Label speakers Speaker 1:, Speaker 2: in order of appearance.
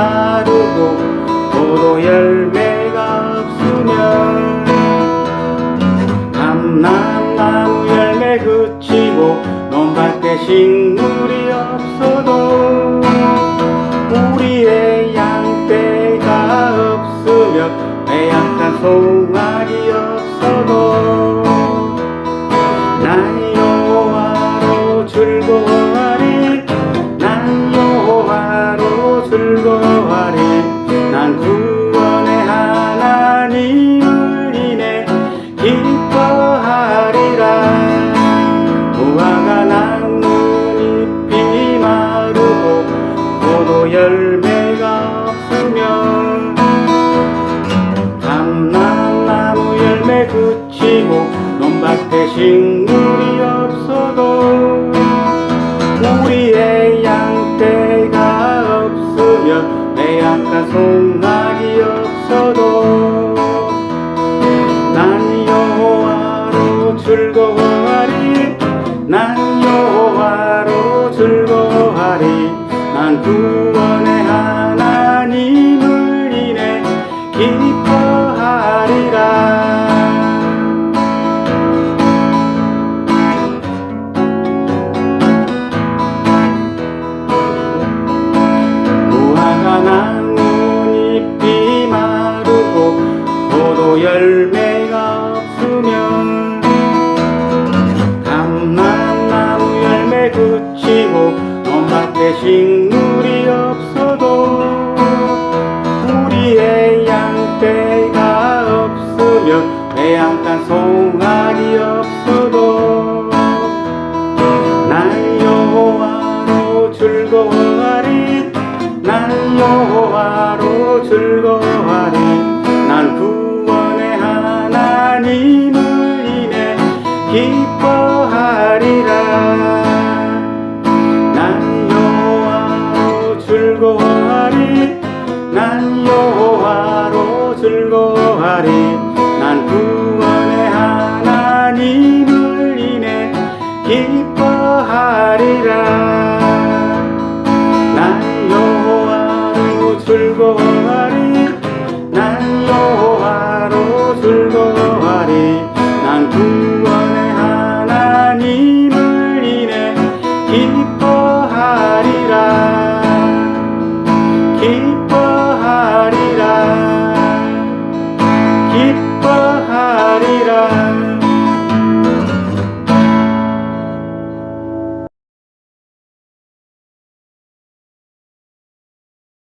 Speaker 1: 마르고 도로 열매가 없으면 암나무 열매 그치고 논밭에 식물이 없어도 우리의 양떼가 없으면 애약한 송아리 없어도 난 여호와로 즐거워 포도 열매가 없으면 감람나무 열매 그치고 논밭에 식 포도 열매가 없으면 감나무 열매 굳히고 엄마 대신 물이 없어도 우리의 양떼가 없으면 배양간 송아리 없어도 날 여호와로 즐거워하리 날 여호와로 즐거워하리. 즐거워하리. 난 구원의 하나님을 인해 기뻐하리라. 난 여호와로 즐거워하리. 난 여호와로 즐거워하리. 난 구원의 하나님을 인해 기뻐하리.